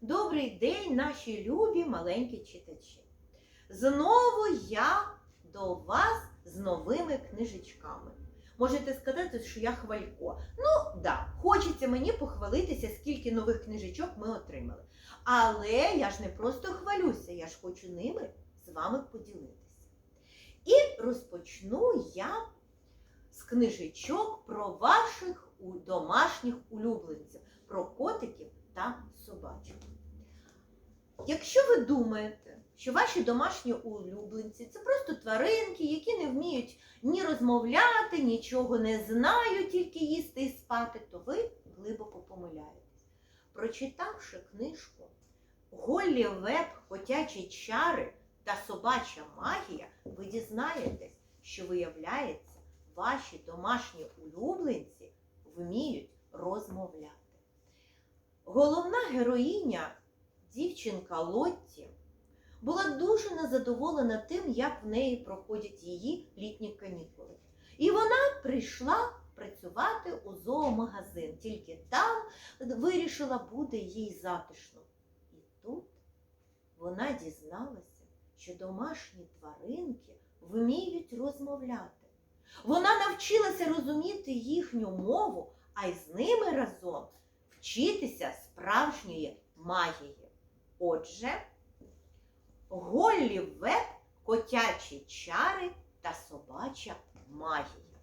Добрий день, наші любі маленькі читачі. Знову я до вас з новими книжечками. Можете сказати, що я хвалько. Ну, да, хочеться мені похвалитися, скільки нових книжечок ми отримали. Але я ж не просто хвалюся, я ж хочу ними з вами поділитися. І розпочну я з книжечок про ваших домашніх улюбленців, про котиків та собачок. Якщо ви думаєте, що ваші домашні улюбленці це просто тваринки, які не вміють ні розмовляти, нічого не знають, тільки їсти і спати, то ви глибоко помиляєтесь. Прочитавши книжку Голлі Веб, котячі чари та собача магія, ви дізнаєтесь, що виявляється, ваші домашні улюбленці вміють розмовляти. Головна героїня, дівчинка Лотті, була дуже незадоволена тим, як в неї проходять її літні канікули. І вона прийшла працювати у зоомагазин, тільки там вирішила буде їй затишно. І тут вона дізналася, що домашні тваринки вміють розмовляти. Вона навчилася розуміти їхню мову, а й з ними разом вчитися справжньої магії. Отже, Голлі Веб, котячі чари та собача магія.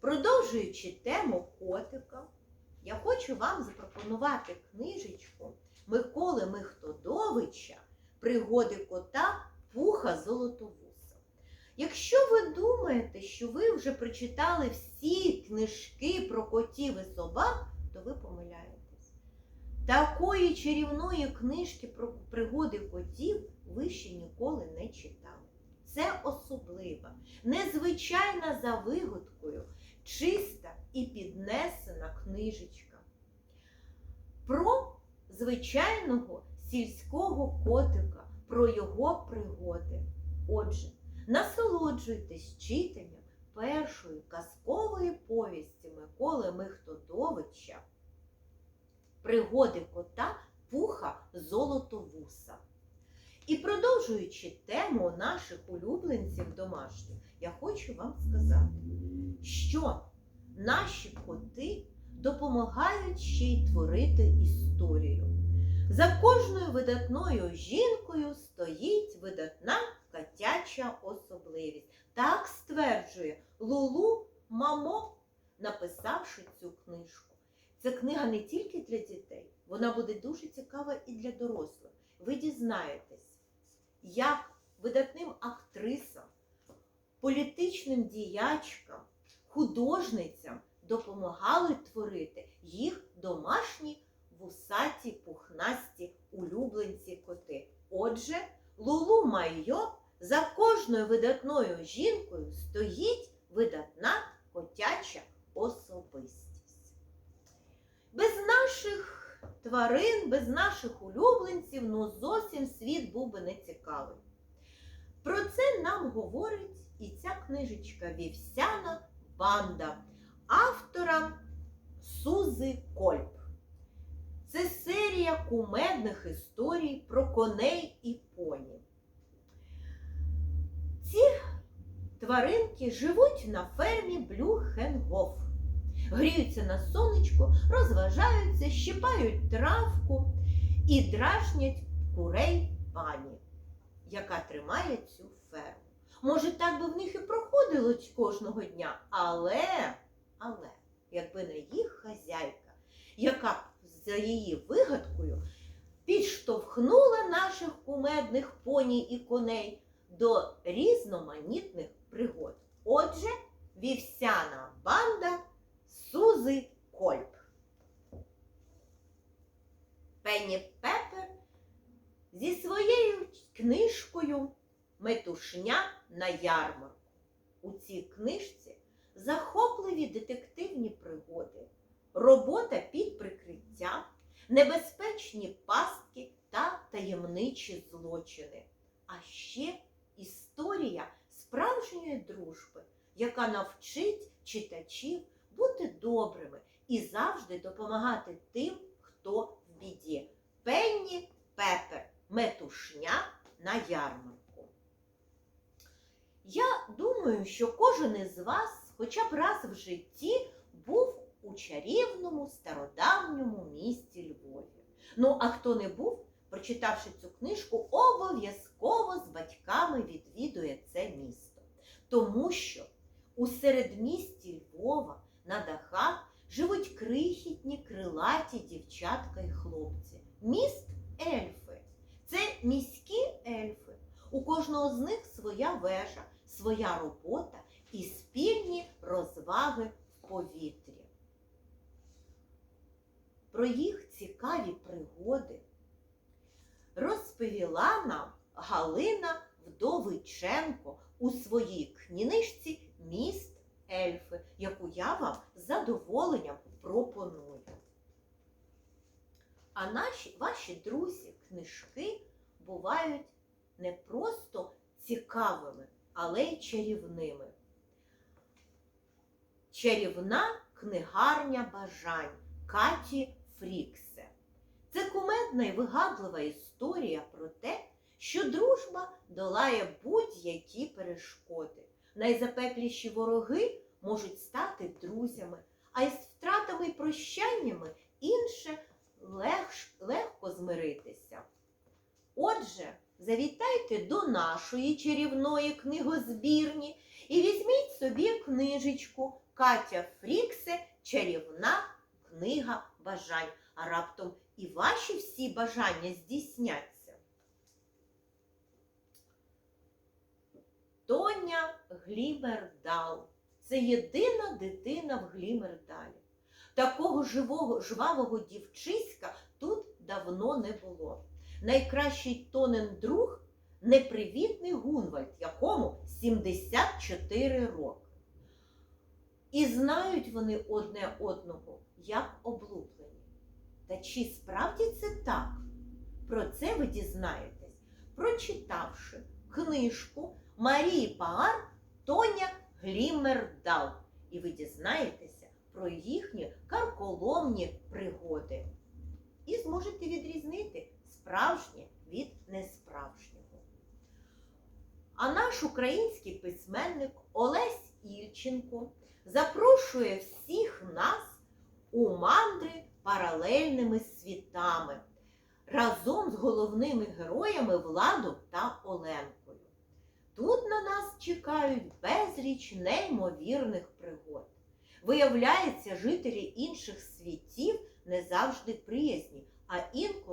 Продовжуючи тему котика, я хочу вам запропонувати книжечку Миколи Михтодовича Пригоди кота Пуха Золотовуса. Якщо ви думаєте, що ви вже прочитали всі книжки про котів і собак, то ви помиляєтесь. Такої чарівної книжки про пригоди котів ви ще ніколи не читали. Це особлива, незвичайна за вигадкою, чиста і піднесена книжечка. Про звичайного сільського котика, про його пригоди. Отже, насолоджуйтесь читанням першої казкової повісті Миколи Михтодовича Пригоди кота Пуха Золотовуса. І продовжуючи тему наших улюбленців домашніх, я хочу вам сказати, що наші коти допомагають ще й творити історію. За кожною видатною жінкою стоїть видатна котяча особливість. Так стверджує Лулу Мамо, написавши цю книжку. Ця книга не тільки для дітей, вона буде дуже цікава і для дорослих. Ви дізнаєтесь, як видатним актрисам, політичним діячкам, художницям допомагали творити їх домашні вусаті, пухнасті улюбленці коти. Отже, Лулу Майо за кожною видатною жінкою стоїть видатна котяча особистість. Без наших тварин, без наших улюбленців, ну зовсім світ був би не цікавий. Про це нам говорить і ця книжечка Вівсяна банда автора Сузи Кольп. Це серія кумедних історій про коней і поні. Ці тваринки живуть на фермі Блюхенгоф. Гріються на сонечку, розважаються, щипають травку і дражнять курей пані, яка тримає цю ферму. Може, так би в них і проходило кожного дня, але, але, якби не їх хазяйка, яка за її вигадкою підштовхнула наших кумедних поні і коней до різноманітних пригод. Отже, вівсяна банда Сузи Кольп. Пенні Пепер зі своєю книжкою Метушня на ярмарку. У цій книжці захопливі детективні пригоди, робота під прикриттям, небезпечні пастки та таємничі злочини. А ще історія справжньої дружби, яка навчить читачів бути добрими і завжди допомагати тим, хто в біді. Пенні пепер, метушня на ярмарку. Я думаю, що кожен із вас хоча б раз в житті був у чарівному стародавньому місті Львові. Ну, а хто не був, прочитавши цю книжку, обов'язково з батьками відвідує це місто. Тому що у середмісті Львова на дахах живуть крихітні крилаті дівчатка і хлопці. Міст ельфи. Це міські ельфи. У кожного з них своя вежа, своя робота і спільні розваги в повітрі. Про їх цікаві пригоди розповіла нам Галина Вдовиченко у своїй книжці Міст ельфи, яку я вам з задоволенням пропоную. А наші ваші друзі, книжки бувають не просто цікавими, але й чарівними. Чарівна книгарня бажань Каті Фріксе. Це кумедна і вигадлива історія про те, що дружба долає будь-які перешкоди. Найзапекліші вороги можуть стати друзями, а із втратами і прощаннями інше легш- легко змиритися. Отже, завітайте до нашої чарівної книгозбірні і візьміть собі книжечку Катя Фріксе Чарівна книга бажань. А раптом і ваші всі бажання здійсняться. Тоня Глімердал. Це єдина дитина в Глімердалі. Такого живого, жвавого дівчиська тут давно не було. Найкращий тонен друг непривітний Гунвальд, якому 74 роки. І знають вони одне одного як облуплені. Та чи справді це так? Про це ви дізнаєтесь, прочитавши книжку Марії Паар Тоня Глімердал. І ви дізнаєтеся про їхні карколомні пригоди. І зможете відрізнити справжнє від несправжнього. А наш український письменник Олесь Ільченко запрошує всіх нас у мандри паралельними світами разом з головними героями Владом та Оленкою. Тут на нас чекають безліч неймовірних пригод. Виявляється, жителі інших світів не завжди приязні, а інколи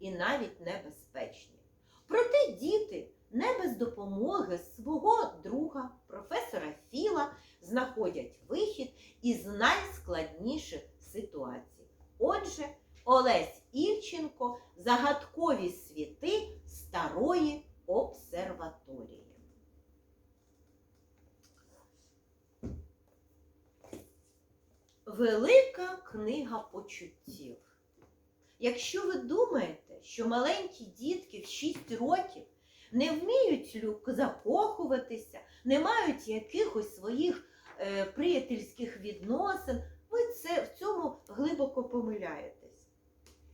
і навіть небезпечні. Проте діти не без допомоги свого друга, професора Філа, знаходять вихід із найскладніших ситуацій. Отже, Олесь Ільченко загадкові світи старої обсерваторії. Велика книга почуттів. Якщо ви думаєте, що маленькі дітки в 6 років не вміють закохуватися, не мають якихось своїх е, приятельських відносин, ви це, в цьому глибоко помиляєтесь.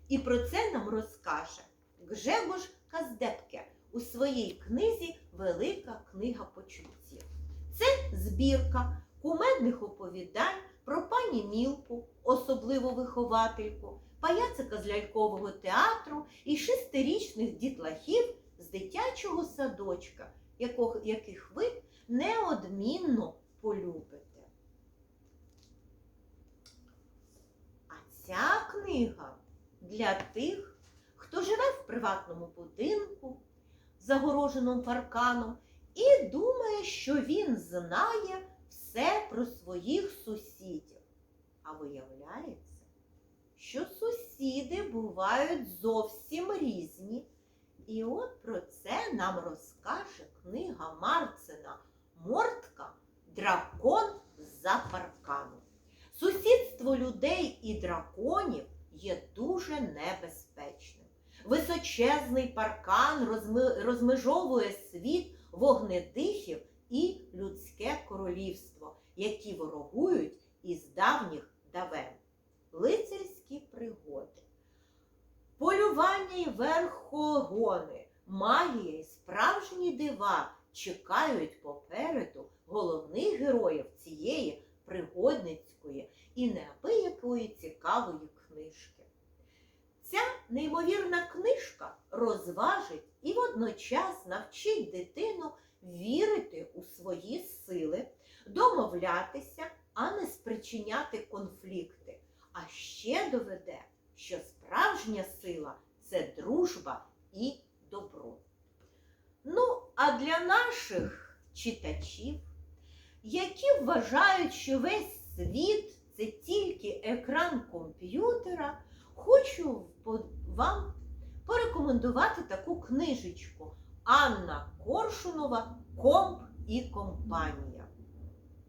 І про це нам розкаже Гжегош Каздепке у своїй книзі Велика книга почуттів. Це збірка кумедних оповідань про пані Мілку, особливу виховательку, паяцика з лялькового театру і шестирічних дітлахів з дитячого садочка, яких ви неодмінно полюбите. А ця книга для тих, хто живе в приватному будинку, загороженому парканом, і думає, що він знає все про своїх сусідів. А виявляється, що сусіди бувають зовсім різні. І от про це нам розкаже книга Марцина Мортка Дракон за парканом. Сусідство людей і драконів є дуже небезпечним. Височезний паркан розми- розмежовує світ вогнедихів і людське королівство, які ворогують із давніх давен. Лицарські пригоди, полювання й верхогони, магія і справжні дива чекають попереду головних героїв цієї пригодницької і неабиякої цікавої книжки. Ця неймовірна книжка розважить і водночас навчить дитину вірити у свої сили, домовлятися, а не спричиняти конфлікти. А ще доведе, що справжня сила це дружба і добро. Ну, а для наших читачів, які вважають, що весь світ це тільки екран комп'ютера, хочу вам порекомендувати таку книжечку Анна Коршунова Комп і компанія.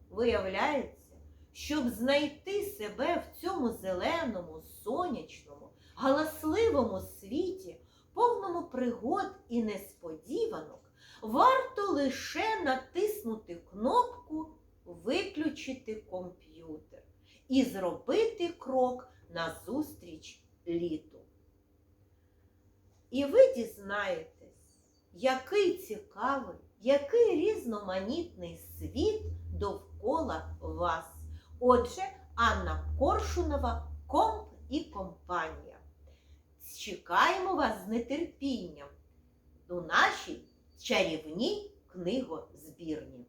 Виявляється, щоб знайти себе в цьому зеленому, сонячному, галасливому світі, повному пригод і несподіванок, варто лише натиснути кнопку Виключити комп'ютер і зробити крок назустріч літу. І ви дізнаєтесь, який цікавий, який різноманітний світ довкола вас. Отже, Анна Коршунова, Комп і компанія. Чекаємо вас з нетерпінням у нашій чарівній книгозбірні.